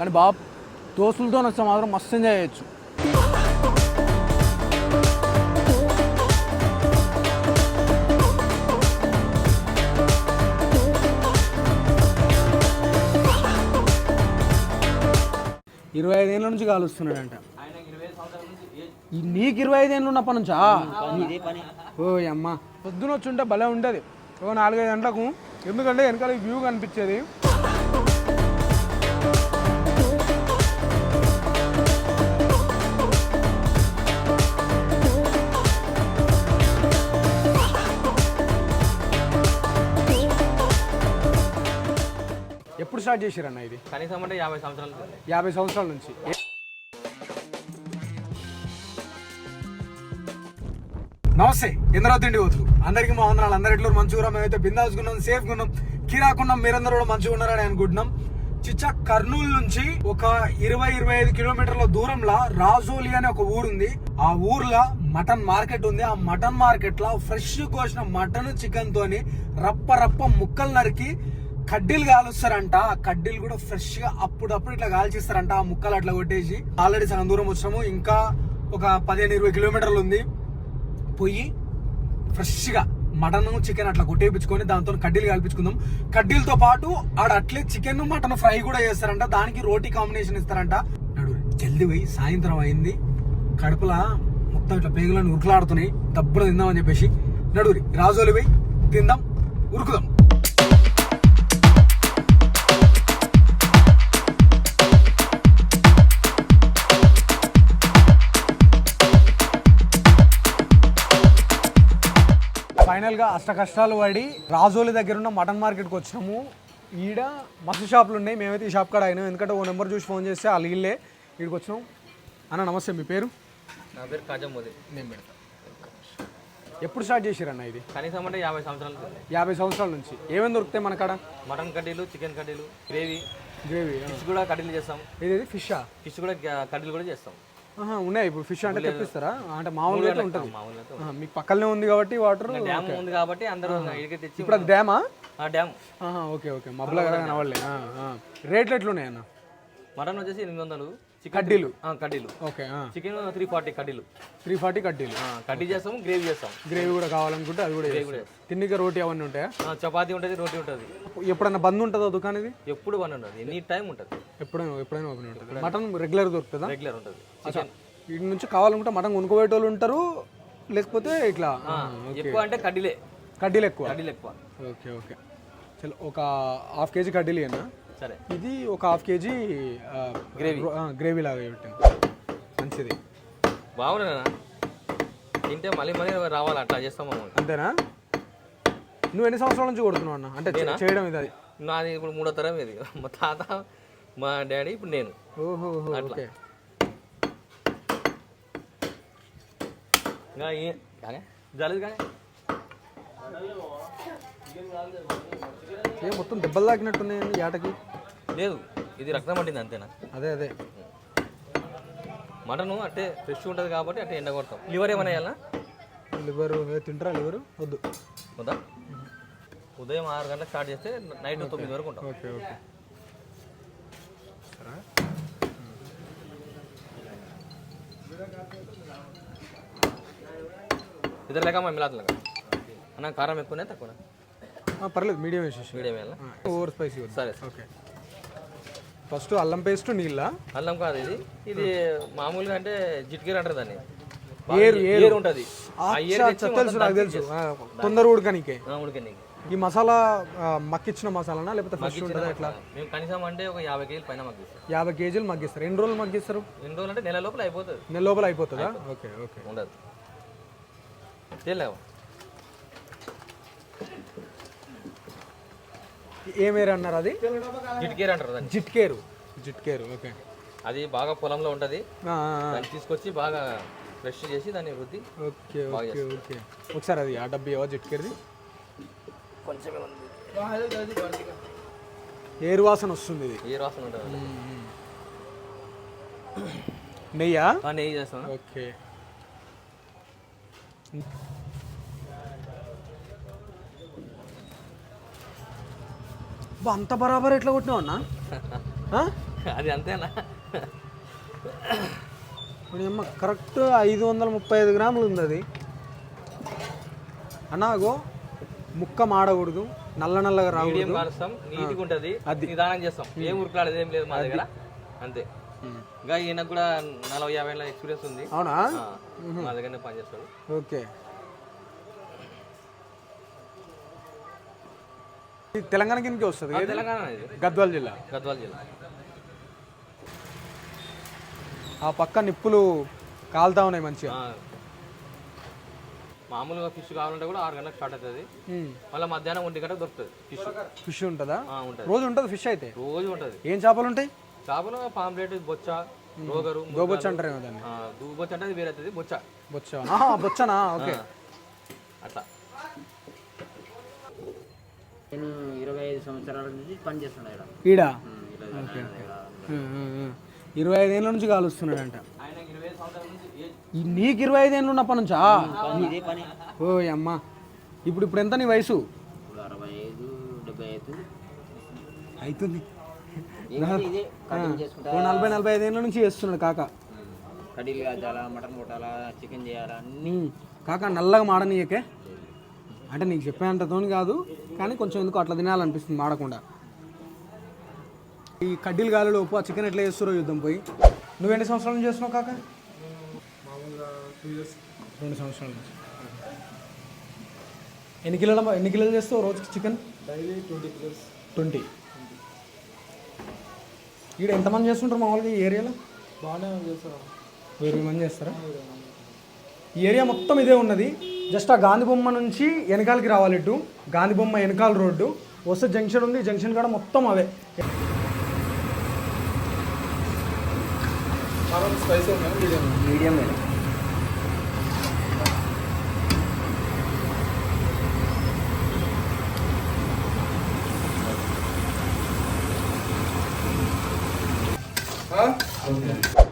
కానీ బాబు దోస్తులతో వస్తే మాత్రం మస్తు ఎంజాయ్ చేయొచ్చు. ఇరవై ఐదేళ్ళ నుంచి కాలుస్తున్నాడంట. నీకు ఇరవై ఐదేళ్ళు ఉన్నప్పటి నుంచా? ఓ అమ్మ పొద్దున వచ్చి ఉంటే భలే ఉంటుంది. ఓ నాలుగైదు గంటలకు ఎందుకంటే వెనకాల వ్యూ కనిపించేది. ఎప్పుడు స్టార్ట్ చేశారన్న ఇది? కనీసం అంటే యాభై సంవత్సరాలు. యాభై సంవత్సరాల నుంచి. నమస్తే ఇంద్రావ తిండి వద్దు అందరికీ మా వందనాలు. అందరి ఎట్లు మంచిగా మేమైతే బిందాసుకున్నాం సేఫ్గా ఉన్నాం కిరాకున్నాం మీరందరూ కూడా మంచిగా ఉన్నారని అనుకుంటున్నాం చిచ్చా కర్నూలు నుంచి ఒక ఇరవై ఇరవై ఐదు కిలోమీటర్ల దూరంలో రాజోలి అనే ఒక ఊరుంది. ఆ ఊర్లో మటన్ మార్కెట్ ఉంది. ఆ మటన్ మార్కెట్లో ఫ్రెష్ కోసిన మటన్ చికెన్ తోని రప్ప రప్ప ముక్కలు నరికి కడ్డీలు కాలుస్తారంట ఆ కడ్డీలు కూడా ఫ్రెష్గా అప్పుడప్పుడు ఇట్లా కాల్చిస్తారంట ఆ ముక్కలు అట్లా కొట్టేసి ఆల్రెడీ సగం దూరం వచ్చాము. ఇంకా ఒక పదిహేను ఇరవై కిలోమీటర్లు ఉంది. పోయి ఫ్రెష్గా మటన్ చికెన్ అట్లా కొట్టేపించుకొని దాంతో కడ్డీలు కల్పించుకుందాం కడ్డీలతో పాటు ఆడ అట్లే చికెన్ మటన్ ఫ్రై కూడా చేస్తారంట. దానికి రోటీ కాంబినేషన్ ఇస్తారంట. నడు జల్ది పోయి సాయంత్రం అయింది. కడుపుల మొత్తం ఇట్లా పేగులను ఉరుకులాడుతున్నాయి. దబ్బున తిందామని చెప్పేసి నడురి రాజోలి పోయి తిందాం ఉరుకుదాం. ఫైనల్గా అష్ట కష్టాలు పడి రాజోలి దగ్గర ఉన్న మటన్ మార్కెట్కి వచ్చినాము. ఈడ మస్తు షాపులు ఉన్నాయి. మేమైతే ఈ షాప్ కాడ అయినాం. ఎందుకంటే ఓ నెంబర్ చూసి ఫోన్ చేస్తే వాళ్ళు ఇల్లే ఈడికి వచ్చినాం. అన్న నమస్తే. మీ పేరు? నా పేరు కాజం మోదీ. నేను పెడతా. ఎప్పుడు స్టార్ట్ చేసిరన్న ఇది? కనీసం అంటే యాభై సంవత్సరాలు. యాభై సంవత్సరాల నుంచి. ఏమేమి దొరుకుతాయి మన కాడ? మటన్ కడ్డీలు చికెన్ కడ్డీలు గ్రేవీ. గ్రేవీ ఫిష్ కూడా కడ్డీలు చేస్తాం. ఇది ఫిషా? ఫిష్ కూడా కడ్డీలు కూడా చేస్తాం. ఉన్నాయి. ఇప్పుడు ఫిష్ అంటే తెప్పిస్తారా? అంటే మామూలుగా అయితే ఉంటుంది. మీకు పక్కనే ఉంది కాబట్టి వాటర్ డ్యామ్ ఉంది కాబట్టి అందరూ తెచ్చి ఇప్పుడు అది డ్యామా? డ్యామ్. Okay okay. మబ్బులా కదా కనవాళ్ళే. రేట్లు ఎట్లున్నాయి అన్న? మటన్ వచ్చేసి ఎనిమిది వందలు. కడ్డీలు. కడ్డీలు. ఓకే చికెన్ త్రీ ఫార్టీ కడ్డీలు. త్రీ ఫార్టీ కడ్డీలు. కడ్డీ చేస్తాం గ్రేవీ చేస్తాం గ్రేవీ కూడా కావాలనుకుంటే అది కూడా. తిన్నిక రోటీ అవన్నీ ఉంటాయా? చపాతీ ఉంటుంది రోటీ ఉంటుంది. ఎప్పుడైనా బంద్ ఉంటుందా దుకాణం ఇది ఎప్పుడు పని ఉండదు ఎనీ టైం ఉంటుంది. ఎప్పుడైనా ఎప్పుడైనా ఓపెన్ ఉంటుంది. మటన్ రెగ్యులర్ దొరుకుతుందా? రెగ్యులర్ ఉంటుంది. వీటి నుంచి కావాలనుకుంటే మటన్ కొనుక్కోబోయే వాళ్ళు ఉంటారు లేకపోతే ఇట్లా ఎక్కువ అంటే కడ్డీలే. కడ్డీలు ఎక్కువ? కడ్డీలు ఎక్కువ. Okay okay. చలో ఒక హాఫ్ కేజీ కడ్డీలు అన్న సరే. ఇది ఒక హాఫ్ కేజీ గ్రేవీ. గ్రేవీ లాగా పెట్టాను. మంచిది. బాగున్నా తింటే మళ్ళీ మళ్ళీ రావాలి? అట్లా చేస్తాం అంతేనా? నువ్వు ఎన్ని సంవత్సరాల నుంచి కొడుతున్నావు అన్న? అంటే చేయడం ఇది అది. నాది ఇప్పుడు మూడో తరం ఇది. మా తాత మా డాడీ ఇప్పుడు నేను. ఓహో ఓకే. జలది కానీ. ఏ మొత్తం దెబ్బలు తాకినట్టున్నాయండి ఏటకి లేదు ఇది రక్తం పట్టింది అంతేనా? అదే అదే. మటన్ అంటే ఫ్రెష్ ఉంటుంది కాబట్టి అంటే ఎండ కొడతాం. లివర్ ఏమైనా వేయాలా లివరు తింటారా లివరు? వద్దు. ఉందా ఉదయం ఆరు గంటలకు స్టార్ట్ చేస్తే నైట్ తొమ్మిది వరకు ఉంటాం. Okay okay. ఇద్దరు లేక మా మిలాతులు అన్న కారం ఎక్కువనే తక్కువ పర్లేదు మీడియం వేసేసి మీడియం వేయాలా? ఓవర్ స్పైసీ వద్దు. సరే. ఓకే. ఫస్ట్ అల్లం పేస్ట్ నీళ్ళ? అల్లం కాదు ఇది. ఇది మామూలుగా అంటే జిట్కీర్ అంటారు దాన్ని. ఏరు, ఏరు. ఉంటుంది తెలుసు నాకు తెలుసు. తొందర ఉడకనికే. ఉడికింది ఈ మసాలా మక్కిచ్చిన మసాలానా లేకపోతే ఫ్రెష్ ఉంటుందా ఎట్లా? మేము కనీసం అంటే ఒక యాభై కేజీలు పైన మాకు ఇస్తాం యాభై కేజీలు మగ్గిస్తారు ఎన్ని రోజులు మగ్గిస్తారు ఎన్ని రోజులు అంటే నెల లోపల అయిపోతుంది. నెల లోపల అయిపోతుందా? Okay okay. ఉండదు. తెలియవా ఏమేరు అన్నారు అది? జిట్కేర్ అంటారు దాన్ని. జిట్కేరు. జిట్కేరు ఓకే. అది బాగా పొలంలో ఉంటుంది. దాన్ని తీసుకొచ్చి బాగా ఫ్రెష్ చేసి దాన్ని రుద్ది ఓకే ఓకే ఓకే. ఒకసారి అది ఆ డబ్బు ఏవో జిట్కేరిది? కొంచెమే ఉంది. ఏరు వాసన వస్తుంది ఇది. ఏ రాసం ఉంటుంది నెయ్యా? నెయ్యి చేస్తాను. ఓకే. అంత బరాబర్ ఎట్లా కొట్టినావు అన్న? అది అంతేనా? ఇప్పుడు ఏమో కరెక్ట్ ఐదు వందల ముప్పై ఐదు గ్రాములు ఉంది అది అన్నాగో ముక్క మాడకూడదు నల్ల నల్లగా రాకూడదు. నీట్గా ఉంటుంది అది. నిదానం చేస్తాం. ఏం ఉరుకులాడేది ఏం లేదు మా దగ్గర. అంతే. ఇంకా ఈయనకు కూడా నలభై యాభై ఏళ్ళ ఎక్స్పీరియన్స్ ఉంది. అవునా? ఆ, మా దగ్గరనే పనిచేస్తాడు. ఓకే. తెలంగాణ కిందకి వస్తుంది తెలంగాణ గద్వాల జిల్లా. గద్వాల జిల్లా. ఆ పక్క నిప్పులు కాలుతా ఉన్నాయి మంచిగా. మామూలుగా ఫిష్ కావాలంటే కూడా ఆరు గంటలకు స్టార్ట్ అవుతుంది. మళ్ళీ మధ్యాహ్నం ఒంటి గంటకు దొరుకుతుంది ఫిష్. ఫిష్ ఉంటుందా? ఉంటుంది. రోజు ఉంటుంది ఫిష్ అయితే? రోజు ఉంటుంది. ఏం చేపలు ఉంటాయి? చేపలు పాంప్లెట్ బొచ్చ రోగరు దాన్ని. ఆ, దూబొచ్చ అంటే వేరే అవుతుంది బొచ్చ. బొచ్చ బొచ్చనా? ఓకే. అట్లా. నేను ఇరవై ఐదు సంవత్సరాల నుంచి పనిచేస్తున్నా ఇక్కడ. ఈడ. ఇరవై ఐదేళ్ళ నుంచి కాలుస్తున్నాడంట. ఆయన ఇరవై సంవత్సరాల నుంచి ఏ- ఈ నీకు ఇరవై ఐదేళ్ళు ఉన్నప్పటి నుంచా? ఇదే పని. ఓ అమ్మ. ఇప్పుడు ఇప్పుడు ఎంత నీ వయసు? అవుతుంది నలభై నలభై ఐదేళ్ళ నుంచి చేస్తున్నాడు కాక. కడీలు మటన్ కొట్టాలా చికెన్ చేయాలా అన్ని. కాక నల్లగా మాడనీయకే. అంటే నీకు చెప్పేంతతో కాదు. కానీ కొంచెం ఎందుకు అట్లా తినాలనిపిస్తుంది మాడకుండా. ఈ కడ్డీలు గాలిలో ఉప్పు ఆ చికెన్ ఎట్లా చేస్తారో యుద్ధం పోయి. నువ్వు ఎన్ని సంవత్సరాల నుంచి చేస్తున్నావు కాక? రెండు సంవత్సరాల నుంచి. ఎన్ని కిలోల ఎన్ని కిలోలు చేస్తావు రోజుకి chicken? Daily twenty kilos. Twenty. ఈడ ఎంతమంది చేస్తుంటారు మామూలుగా ఈ ఏరియాలో? బాగానే చేస్తాం ఇరవై మంది చేస్తారా? ఈ ఏరియా మొత్తం ఇదే ఉన్నది. జస్ట్ ఆ గాంధీ బొమ్మ నుంచి వెనకాలకి రావాలి ఇటు. గాంధీ బొమ్మ వెనకాల రోడ్డు. వస్తే జంక్షన్ ఉంది జంక్షన్ కాడ మొత్తం అవే. మీడియం.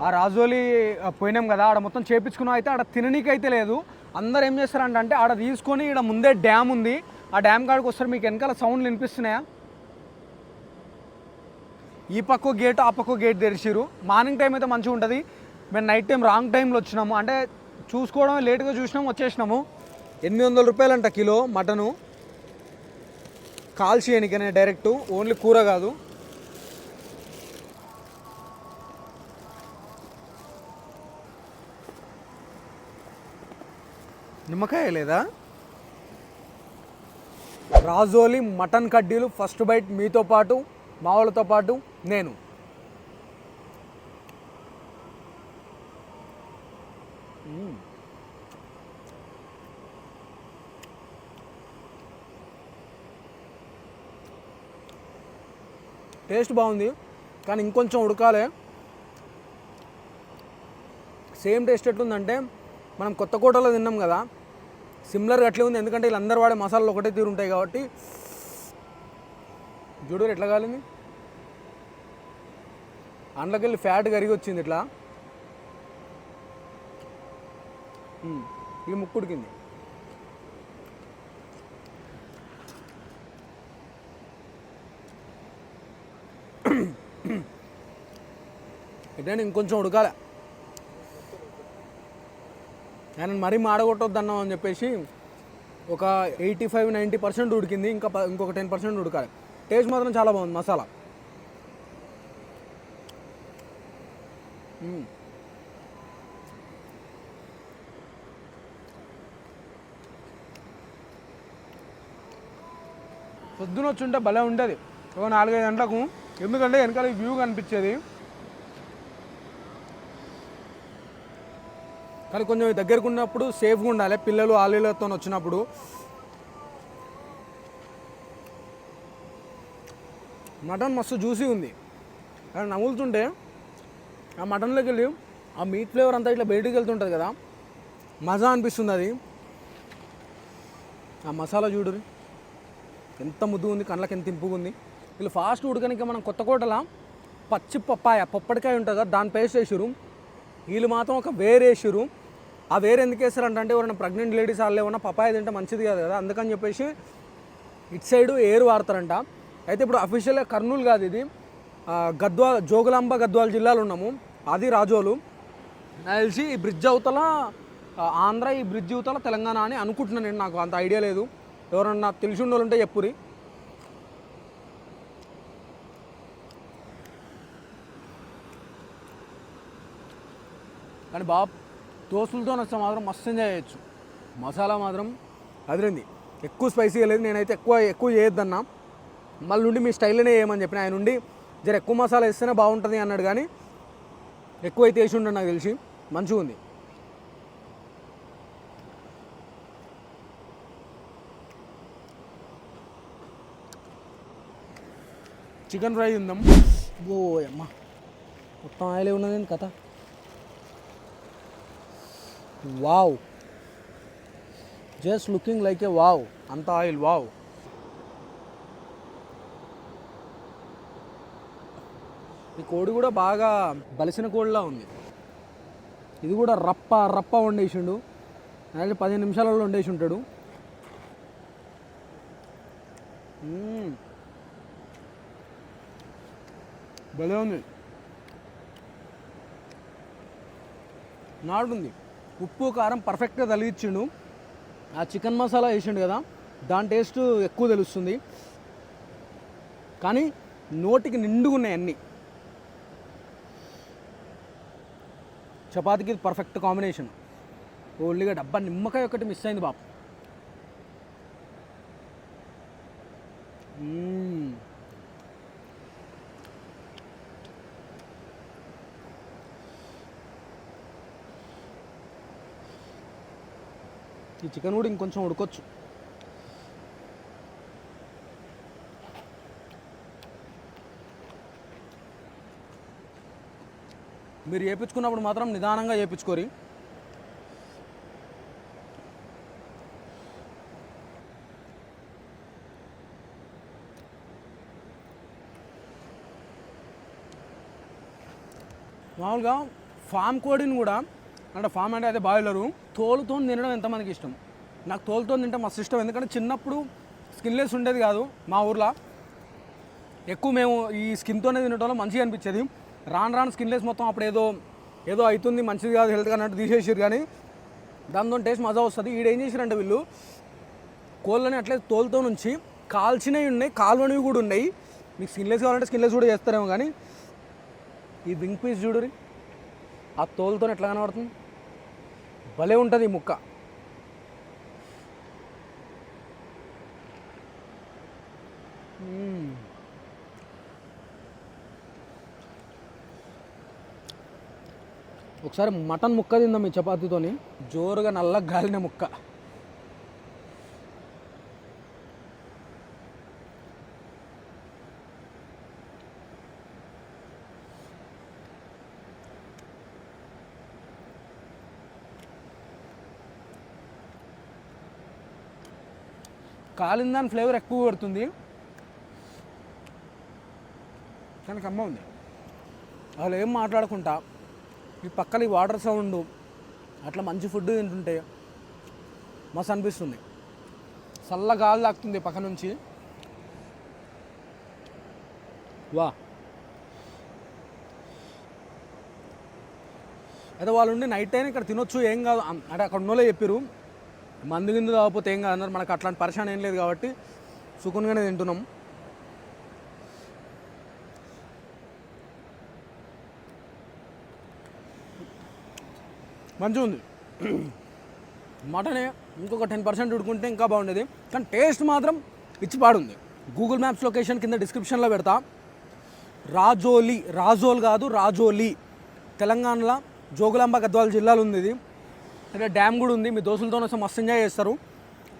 ఆ? రాజోలి పోయినాం కదా ఆడ మొత్తం చేపించుకున్నాం అయితే ఆడ తిననీకి అయితే లేదు. అందరు ఏం చేస్తారంటే అంటే ఆడ తీసుకొని ఇక్కడ ముందే డ్యామ్ ఉంది. ఆ డ్యామ్ కాడికి వస్తారు మీకు వెనకాల సౌండ్లు వినిపిస్తున్నాయా? ఈ పక్క గేట్ ఆ పక్క గేట్ తెరిచిరు మార్నింగ్ టైం అయితే మంచిగా ఉంటుంది. మేము నైట్ టైం రాంగ్ టైంలో వచ్చినాము. అంటే చూసుకోవడం లేట్గా చూసినాము వచ్చేసినాము. ఎనిమిది వందల రూపాయలంట కిలో మటను. కాల్చి ఎనికనే డైరెక్ట్ ఓన్లీ కూర కాదు. నిమ్మకాయ లేదా? రాజోలి మటన్ కడ్డీలు ఫస్ట్ బైట్ మీతో పాటు మావులతో పాటు నేను. టేస్ట్ బాగుంది కానీ ఇంకొంచెం ఉడకాలి. సేమ్ టేస్ట్ ఎట్లుందంటే మనం కొత్త కోటలో తిన్నాం కదా సిమిలర్గా అట్లే ఉంది. ఎందుకంటే వీళ్ళందరూ వాడే మసాలాలు ఒకటే తీరు ఉంటాయి కాబట్టి. చూడు ఎట్లా కాలింది. అందులోకి వెళ్ళి ఫ్యాట్ కరిగి వచ్చింది ఇట్లా ఈ ముక్కుడికింది ఎట్లయినా ఇంకొంచెం ఉడకాలి. ఆయన మరీ మాడగొట్టొద్దన్నాం అని చెప్పేసి ఒక ఎయిటీ ఫైవ్ నైంటీ పర్సెంట్ ఉడికింది ఇంకా ఇంకొక టెన్ పర్సెంట్ ఉడకాలి. టేస్ట్ మాత్రం చాలా బాగుంది మసాలా. పొద్దున వచ్చి ఉంటే భలే ఉండేది. ఒక నాలుగైదు గంటలకు. ఎందుకంటే వెనకాల వ్యూ కనిపించేది. కానీ కొంచెం దగ్గరకు ఉన్నప్పుడు సేఫ్గా ఉండాలి. పిల్లలు ఆలీలతో వచ్చినప్పుడు. మటన్ మస్తు జ్యూసీ ఉంది. కానీ నములుతుంటే ఆ మటన్లోకి వెళ్ళి ఆ మీట్ ఫ్లేవర్ అంతా ఇట్లా బయటికి వెళ్తుంటుంది కదా. మజా అనిపిస్తుంది అది. ఆ మసాలా చూడరు ఎంత ముద్దు ఉంది కళ్ళకి ఎంత ఇంపుగా ఉంది. వీళ్ళు ఫాస్ట్ ఉడకనికి మనం కొత్త కోటల పచ్చి పప్పాయ పప్పడికాయ ఉంటుంది కదా దాని పేస్ట్ వేసిరు వీళ్ళు మాత్రం ఒక వేరు ఆ వేరే ఎందుకు వేస్తారంటే అంటే ఎవరైనా ప్రెగ్నెంట్ లేడీస్ వాళ్ళు ఏమన్నా పప్పాయ తింటే మంచిది కాదు కదా. అందుకని చెప్పేసి ఇటు సైడు ఏరు వాడతారంట. అయితే ఇప్పుడు అఫీషియల్గా కర్నూలు కాదు ఇది. ఆ, గద్వాల జోగులాంబ గద్వాల జిల్లాలో ఉన్నాము. అది రాజోలు. నాకు తెలిసి ఈ బ్రిడ్జ్ అవతల ఆంధ్ర ఈ బ్రిడ్జ్ అవతల తెలంగాణ అని అనుకుంటున్నాను నేను. నాకు అంత ఐడియా లేదు. ఎవరన్నా తెలిసి ఉండాలంటే ఉంటే చెప్పురి కానీ బాబు దోస్తులతో వస్తే మాత్రం మస్తు ఎంజాయ్ చేయొచ్చు. మసాలా మాత్రం అదిరింది. ఎక్కువ స్పైసీగా లేదు నేనైతే ఎక్కువ ఎక్కువ చేయొద్దన్నా. మళ్ళీ నుండి మీ స్టైల్లోనే చేయమని చెప్పిన ఆయన నుండి జర ఎక్కువ మసాలా వేస్తేనే బాగుంటుంది అన్నాడు కానీ ఎక్కువ అయితే వేసి ఉండడు నాకు తెలిసి. మంచిగా ఉంది. చికెన్ ఫ్రై ఉందాం ఓ అమ్మ మొత్తం ఆయిలే ఉన్నది కథ? Wow. Just looking like a wow. అంత ఆయిల్ వావ్. ఈ కోడి కూడా బాగా బలిసిన కోడిలా ఉంది. ఇది కూడా రప్ప రప్ప వండేసిండు. అలాగే పదిహేను నిమిషాలలో వండేసి ఉంటాడు భలే ఉంది. నాడుంది ఉప్పు కారం పర్ఫెక్ట్గా తలిగించిండు ఆ చికెన్ మసాలా వేసిండు కదా దాని టేస్ట్ ఎక్కువ తెలుస్తుంది. కానీ నోటికి నిండుగా ఉన్నాయి అన్నీ. చపాతీకి ఇది పర్ఫెక్ట్ కాంబినేషన్ ఓన్లీగా డబ్బా నిమ్మకాయ ఒకటి మిస్ అయింది బాబు. ఈ చికెన్ కూడా ఇంకొంచెం ఉడకొచ్చు. మీరు చేయించుకున్నప్పుడు మాత్రం నిదానంగా చేయించుకోరి మామూలుగా ఫామ్ కోడిని కూడా అంటే ఫామ్ అంటే అదే బాయిలరు. తోలుతో తినడం ఎంతమందికి ఇష్టం? నాకు తోలుతో తింటే మస్తు ఇష్టం. ఎందుకంటే చిన్నప్పుడు స్కిన్లెస్ ఉండేది కాదు మా ఊర్లో. ఎక్కువ మేము ఈ స్కిన్తోనే తినటంలో మంచిగా అనిపించేది. రాను రాను స్కిన్లెస్ మొత్తం అప్పుడు ఏదో ఏదో అవుతుంది మంచిది కాదు హెల్త్ అన్నట్టు తీసేసారు కానీ దాంతో టేస్ట్ మజా వస్తుంది. ఈడ ఏం చేశారంటే వీళ్ళు కోళ్ళని అట్లే తోలుతో నుంచి కాల్చినవి ఉన్నాయి కాలువనివి కూడా ఉన్నాయి. మీకు స్కిన్లెస్ కావాలంటే స్కిన్లెస్ కూడా చేస్తారేమో కానీ ఈ వింగ్ పీస్ చూడరి ఆ తోలుతో ఎట్లా కనబడుతుంది? భలే ఉంటుంది ఈ ముక్క. ఒకసారి మటన్ ముక్క తిందాం ఈ చపాతీతోని. జోరుగా నల్ల గాలిన ముక్క. కాలిందాన్ దాని ఫ్లేవర్ ఎక్కువ పడుతుంది. కానీ కమ్మ ఉంది. అసలు ఏం మాట్లాడకుండా ఈ పక్కన ఈ వాటర్ సౌండ్ అట్లా మంచి ఫుడ్ తింటుంటే మస్తు అనిపిస్తుంది. చల్ల గాలి తాకుతుంది పక్క నుంచి. వా. అయితే వాళ్ళు ఉండి నైట్ అయినా ఇక్కడ తినొచ్చు ఏం కాదు. అంటే అక్కడ ఉన్నోళ్ళే చెప్పారు మందు గిందు కాకపోతే ఏం కాదన్నారు. మనకు అట్లాంటి పరిశాన్ ఏం లేదు కాబట్టి సుకున్గానే తింటున్నాం. మంచిగా ఉంది. మటనే ఇంకొక టెన్ పర్సెంట్ ఉడుకుంటే ఇంకా బాగుండేది. కానీ టేస్ట్ మాత్రం ఇచ్చి పాడుంది. గూగుల్ మ్యాప్స్ లొకేషన్ కింద డిస్క్రిప్షన్లో పెడతా. రాజోలి రాజోల్ కాదు రాజోలి. తెలంగాణలో జోగులాంబ గద్వాల జిల్లాలో ఉంది ఇది. అంటే డ్యామ్ కూడా ఉంది మీ దోస్తులతో వస్తే మస్తు ఎంజాయ్ చేస్తారు.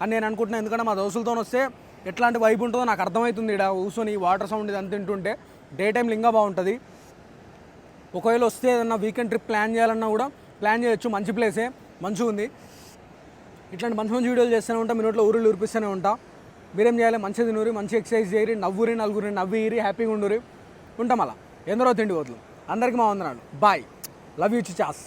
అని నేను అనుకుంటున్నాను ఎందుకంటే మా దోస్తులతో వస్తే ఎట్లాంటి వైబ్ ఉంటుందో నాకు అర్థమవుతుంది ఇక్కడ కూర్చొని వాటర్ సౌండ్ ఇది అంత తింటుంటే. డే టైం ఇంకా బాగుంటుంది. ఒకవేళ వస్తే ఏదన్నా వీకెండ్ ట్రిప్ ప్లాన్ చేయాలన్నా కూడా ప్లాన్ చేయొచ్చు మంచి ప్లేసే మంచిగా ఉంది. ఇట్లాంటి మంచి మంచి వీడియోలు చేస్తూనే ఉంటా మీ నోట్లో ఊరిలో ఊరిపిస్తూనే ఉంటా. మీరేం చేయాలి? మంచిగా తినూరి మంచి ఎక్సర్సైజ్ చేయరి నవ్వురి నలుగురి నవ్విరి హ్యాపీగా ఉండురి. ఉంటాం అలా ఎందరో తిండి పోతులు అందరికీ మా వందనాలు. Bye love you chaas